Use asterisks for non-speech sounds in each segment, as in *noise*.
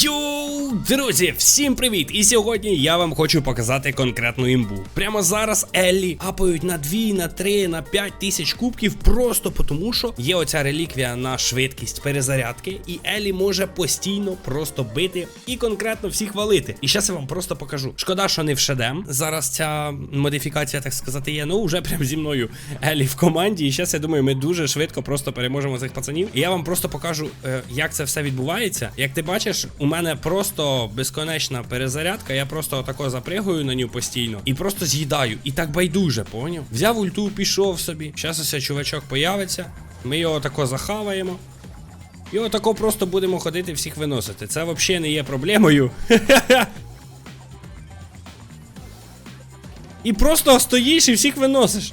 Йоу, друзі, всім привіт! І сьогодні я вам хочу показати конкретну імбу. Прямо зараз Еллі апають на 2, на 3, на 5 тисяч кубків, просто тому, що є оця реліквія на швидкість перезарядки, і Еллі може постійно просто бити і конкретно всіх валити. І зараз я вам просто покажу. Шкода, що не в шедем. Зараз ця модифікація, так сказати, є. Ну, вже прям зі мною Еллі в команді. І зараз я думаю, ми дуже швидко просто переможемо цих пацанів. І я вам просто покажу, е, як це все відбувається. Як ти бачиш, у мене просто безконечна перезарядка. Я просто отако запригую на нього постійно і просто з'їдаю. І так байдуже, поняв? Взяв ульту, пішов собі. Зараз ось чувачок появиться. Ми його тако захаваємо. І отако просто будемо ходити всіх виносити. Це взагалі не є проблемою. *laughs* І просто стоїш і всіх виносиш.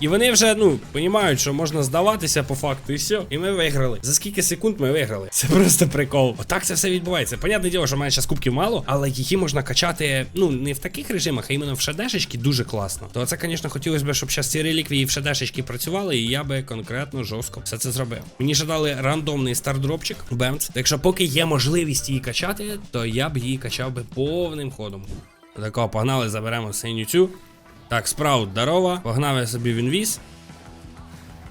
І вони вже, ну, розуміють, що можна здаватися по факту, і все. І ми виграли. За скільки секунд ми виграли? Це просто прикол. Отак це все відбувається. Понятне діло, що в мене зараз кубків мало, але її можна качати, ну, не в таких режимах, а іменно в шедешечки дуже класно. То це, звісно, хотілося б, щоб зараз ці реліквії в шедешечки працювали, і я би конкретно жорстко все це зробив. Мені ще дали рандомний стардропчик, бемц. Так що, поки є можливість її качати, то я б її качав би повним ходом. Тако, погнали, заберемо синю цю. Так, спраут, здорово. Погнав я собі в інвіз.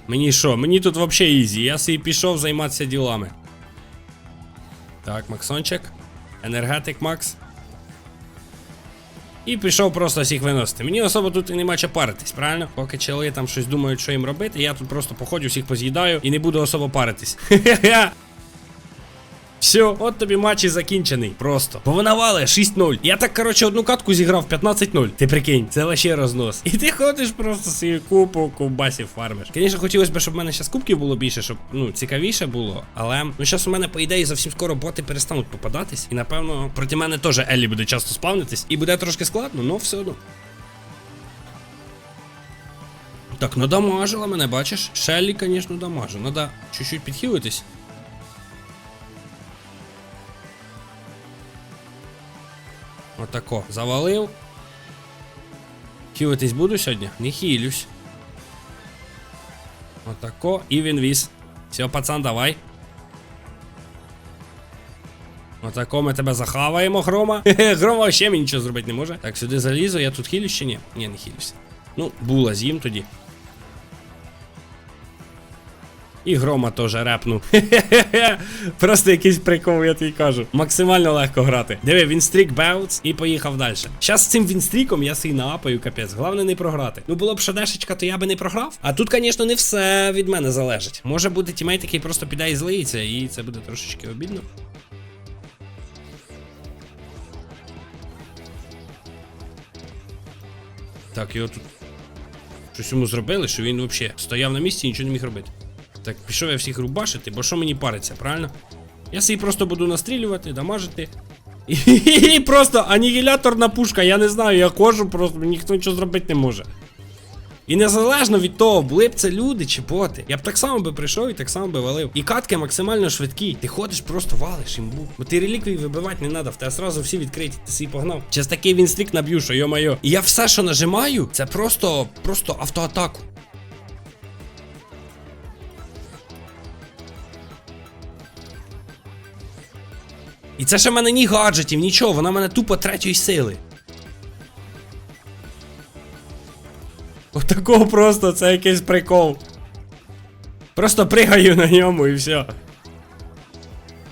Мені що? Мені тут взагалі ізі. Я собі пішов займатися ділами. Так, Максончик. Енергетик Макс. І пішов просто всіх виносити. Мені особо тут і нема чого паритись, правильно? Поки чели там щось думають, що їм робити, я тут просто походжу, всіх поз'їдаю і не буду особо паритись. *laughs* Все, от тобі матч і закінчений. Просто. Повинавали 6-0. Я так, коротше, одну катку зіграв 15-0. Ти прикинь, це лише рознос. І ти ходиш просто свою купу ковбасів фармиш. Звісно, хотілося б, щоб в мене зараз кубків було більше, щоб ну цікавіше було. Але ну зараз у мене, по ідеї, зовсім скоро боти перестануть попадатись. І напевно проти мене теж Еллі буде часто спавнитись. І буде трошки складно, але все одно. Так, ну дамажила мене, бачиш? Шеллі, звісно, дамажу. Надо чуть-чуть підхилитись. Отако. Завалив. Хілитись буду сьогодні? Не хілюсь. Отако. І він віз. Все, пацан, давай. Отако ми тебе захаваємо, грома. *laughs* Грома ще мені нічого зробити не може. Так, сюди залізу, я тут хілюсь чи ні? Ні, не хілюсь. Ну, була з'їм тоді. І грома теж. Хе-хе-хе. *laughs* Просто якийсь прикол, я тобі кажу. Максимально легко грати. Диви, Вінстрік баунс і поїхав далі. Щас з цим Вінстріком я сій наапаю, капець. Головне не програти. Ну було б шадешечка, то я би не програв. А тут, звісно, не все від мене залежить. Може бути тімейт, який просто піде і злиється, і це буде трошечки обідно. Так, його тут. Щось йому зробили, що він взагалі стояв на місці і нічого не міг робити. Так, пішов я всіх рубашити, бо що мені париться, правильно? Я собі просто буду настрілювати, дамажити. І *laughs* просто анігіляторна пушка, я не знаю, я кожу, просто ніхто нічого зробити не може. І незалежно від того, були б це люди чи боти. Я б так само би прийшов і так само би валив. І катки максимально швидкі. Ти ходиш, просто валиш імбу. Бо ти реліквії вибивати не треба, в тебе сразу всі відкриті, ти свій погнав. Через такий він стрік наб'ю, що йо-майо. І я все, що нажимаю, це просто, просто автоатаку. Це ще в мене ні гаджетів, нічого, вона в мене тупо третьої сили. Отакого просто, це якийсь прикол. Просто пригаю на ньому і все.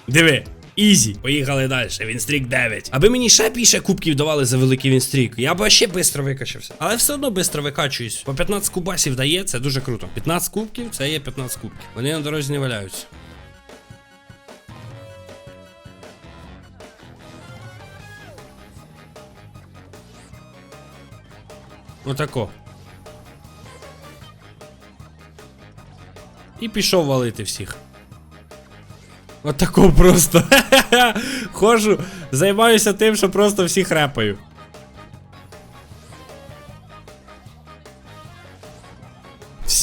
Диви, ізі. Поїхали далі. Вінстрік 9. Аби мені ще більше кубків давали за великий вінстрік, я б ще швидко викачався. Але все одно швидко викачуюсь. По 15 кубасів дає, це дуже круто. 15 кубків це є 15 кубків. Вони на дорозі не валяються. Отако. І пішов валити всіх. Отако просто. *laughs* Хожу, займаюся тим, що просто всіх репаю.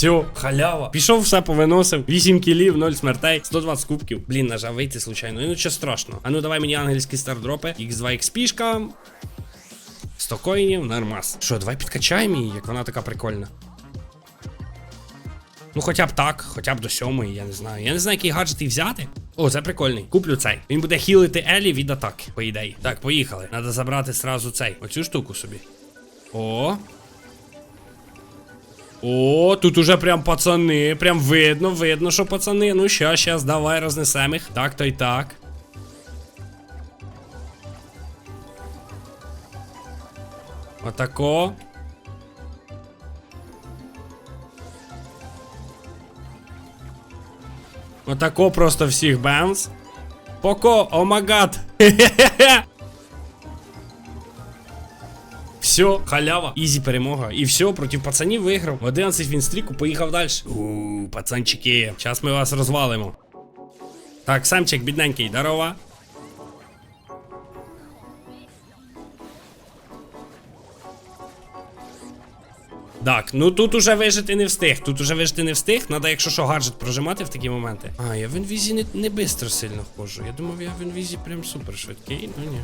Все, халява. Пішов все повиносив. 8 кілів, 0 смертей, 120 кубків. Блін, нажав вийти случайно. Ну що страшно. А ну давай мені ангельські стардропи. X2 XP. 100 коїнів, нормас. Що, давай підкачаємо її, як вона така прикольна. Ну, хоча б так, хоча б до сьомої, я не знаю. Я не знаю, який гаджет і взяти. О, це прикольний. Куплю цей. Він буде хілити Елі від атаки, по ідеї. Так, поїхали. Надо забрати сразу цей. Оцю штуку собі. О. О, тут уже прям пацани. Прям видно, видно, що пацани. Ну щас, щас, давай рознесемо їх. Так, то й так. Отако. Отако просто всіх бенз. Поко, о магад. *laughs* Все, халява, ізі перемога. І все, проти пацанів виграв. 11 він стріку, поїхав далі. Ууу, пацанчики, зараз ми вас розвалимо. Так, самчик, бідненький, здорова. Так, ну тут уже вижити не встиг. Тут уже вижити не встиг. Надо, якщо що, гаджет прожимати в такі моменти. А, я в інвізі не, не бистро сильно ходжу. Я думав, я в інвізі прям супер швидкий, ну ні.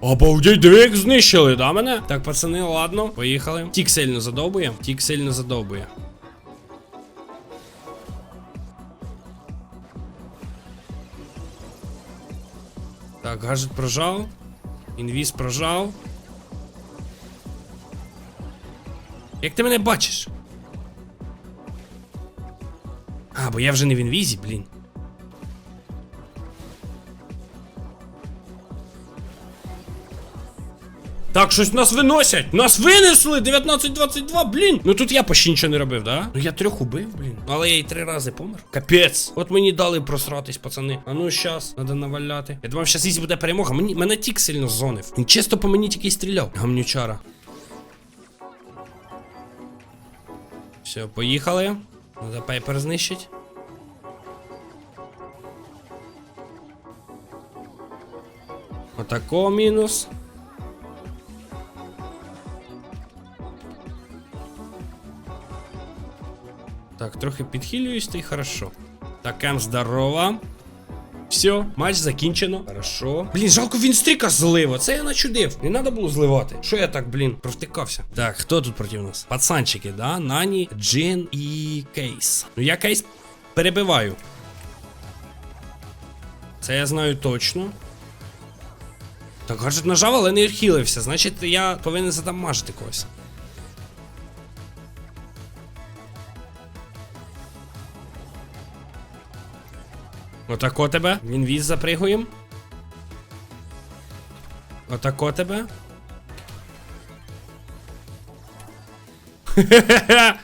Обалдеть, диви, як знищили, да, мене? Так, пацани, ладно, поїхали. Тік сильно задовбує, тік сильно задовбує. Так, гаджет прожав. Інвіз прожав. Як ти мене бачиш? А, бо я вже не в інвізі, блін. Так, щось нас виносять! Нас винесли! 19-22, блін! Ну тут я почти нічого не робив, да? Ну я трьох убив, блін. Але я й три рази помер. Капець! От мені дали просратись, пацани. А ну щас, надо наваляти. Я думав, щас ізі буде перемога. Мені мене тік сильно зонив. Він чисто по мені тільки стріляв. Гамнючара. Все, поїхали. Надо пайпер знищить. Отако мінус. Так, трохи підхилююсь, то й хорошо. Так, М, здорово. Все, матч закінчено. Хорошо. Блін, жалко він стріка злив. Це я начудив. Не треба було зливати. Що я так, блін, провтикався. Так, хто тут проти нас? Пацанчики, да? Нані, Джин і Кейс. Ну я кейс перебиваю. Це я знаю точно. Так, гаджет нажав, але не хілився. Значить, я повинен задамажити когось. Отако тебе. Він віз запригуєм. Отако тебе. *laughs* Хе-хе-хе.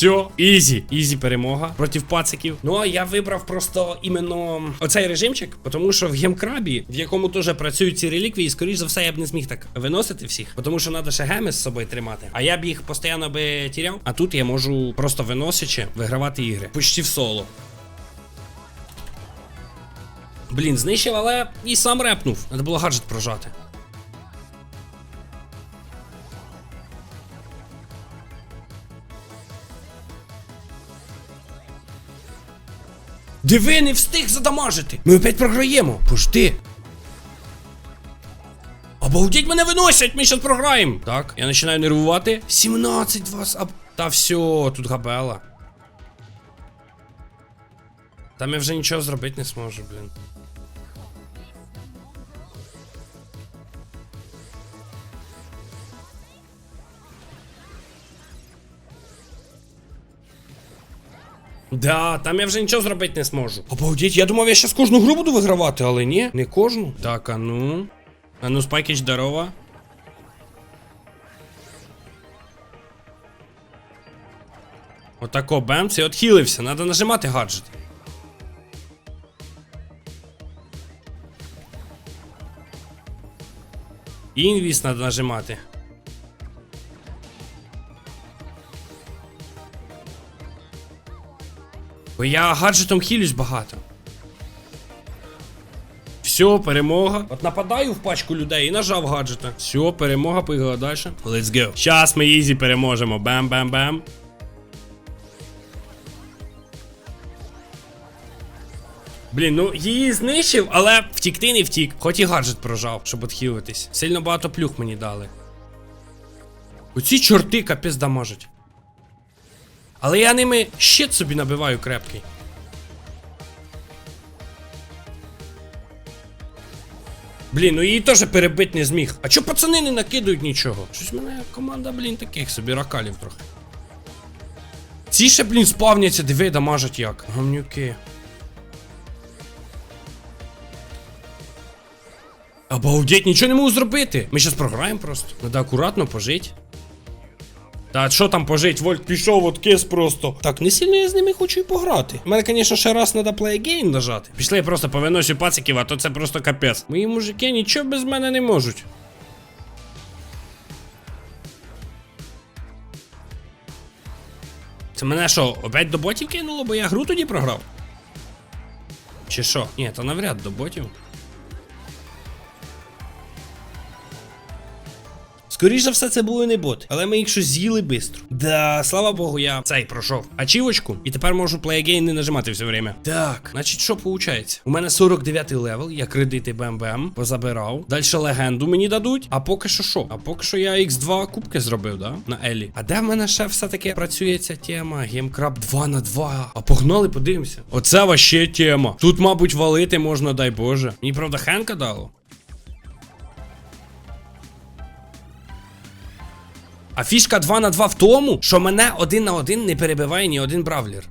Все, ізі, ізі перемога проти пациків. Ну а я вибрав просто іменно оцей режимчик, тому що в гемкрабі, в якому теж працюють ці реліквії, скоріш за все, я б не зміг так виносити всіх, тому що треба ще геми з собою тримати. А я б їх постійно би тіряв. А тут я можу просто виносячи вигравати ігри. Почти в соло. Блін, знищив, але і сам репнув. Треба було гаджет прожати. Диви, не встиг задамажити. Ми опять програємо. Пожди. Обалдіть мене виносять, ми зараз програємо. Так, я починаю нервувати. 17 вас. Аб... Та все, тут габела. Там я вже нічого зробити не зможу, блін. Да, там я вже нічого зробити не зможу. Обалдіть, я думав, я зараз кожну гру буду вигравати, але ні, не кожну. Так, а ну. А ну, спайкіч, здорова. Отако, бемц, і отхилився, треба нажимати гаджет. Інвіс треба нажимати. Бо я гаджетом хілюсь багато. Все, перемога. От нападаю в пачку людей і нажав гаджета. Все, перемога, поїхала далі. Let's go. Щас ми ізі переможемо. Бам-бам-бам. Блін, ну її знищив, але втікти не втік. Хоч і гаджет прожав, щоб отхилитись. Сильно багато плюх мені дали. Оці чорти капець дамажать. Але я ними щит собі набиваю крепкий. Блін, ну її теж перебити не зміг. А чо пацани не накидують нічого? Щось в мене команда, блін, таких собі ракалів трохи. Ці ще, блін, спавняться, диви, дамажать як. Гамнюки. Обалдеть, нічого не можу зробити. Ми зараз програємо просто. Надо акуратно пожить. Та що там пожить? Вольт пішов от кис просто. Так, не сильно я з ними хочу і пограти. У мене, звісно, ще раз треба play game нажати. Пішли я просто повиносю пациків, а то це просто капець. Мої мужики нічого без мене не можуть. Це мене що, опять до ботів кинуло, бо я гру тоді програв? Чи що? Ні, то навряд до ботів. Скоріше за все, це були не боти, але ми їх щось з'їли швидко. Да, слава Богу, я цей пройшов. Ачівочку, і тепер можу плейгейн не нажимати все время. Так, значить, що виходить? У мене 49-й левел, я кредити БМБМ позабирав. Далі легенду мені дадуть. А поки що що? А поки що я X2 кубки зробив, да? На Елі. А де в мене ще все-таки працює ця тема? Геймкраб 2 на 2. А погнали, подивимося. Оце ваще тема. Тут, мабуть, валити можна, дай Боже. Мені правда хенка дало. А фішка 2 на 2 в тому, що мене один на один не перебиває ні один бравлер.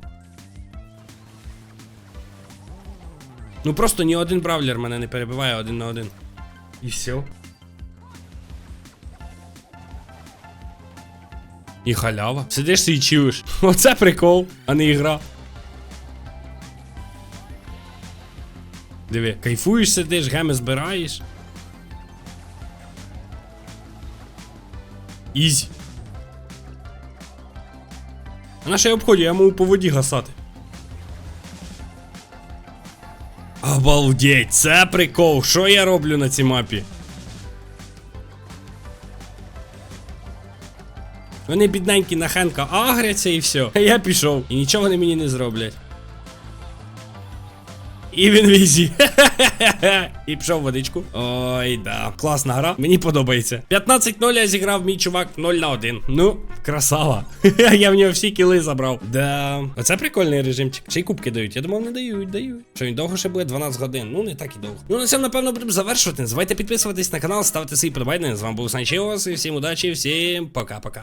Ну просто ні один бравлер мене не перебиває один на один. І все. І халява. Сидиш і чуєш. *laughs* Оце прикол, а не ігра. Диви, кайфуєш, сидиш, геми збираєш. Ізі. А ще й я обходю, я можу по воді гасати. Обалдеть, це прикол. Що я роблю на цій мапі? Вони бідненькі на Хенка агряться і все. Я пішов. І нічого вони мені не зроблять. І він візі. *laughs* І пішов водичку. Ой, да. Класна гра. Мені подобається. 15-0 я зіграв мій чувак 0 на 1. Ну, красава. *laughs* я в нього всі кіли забрав. Да. Оце прикольний режимчик. Ще кубки дають. Я думав, не дають, дають. Що він довго ще буде 12 годин. Ну, не так і довго. Ну, на цьому, напевно, будемо завершувати. Не забувайте підписуватись на канал, ставити свої подобайки. З вами був Санчеос. І всім удачі, всім пока-пока.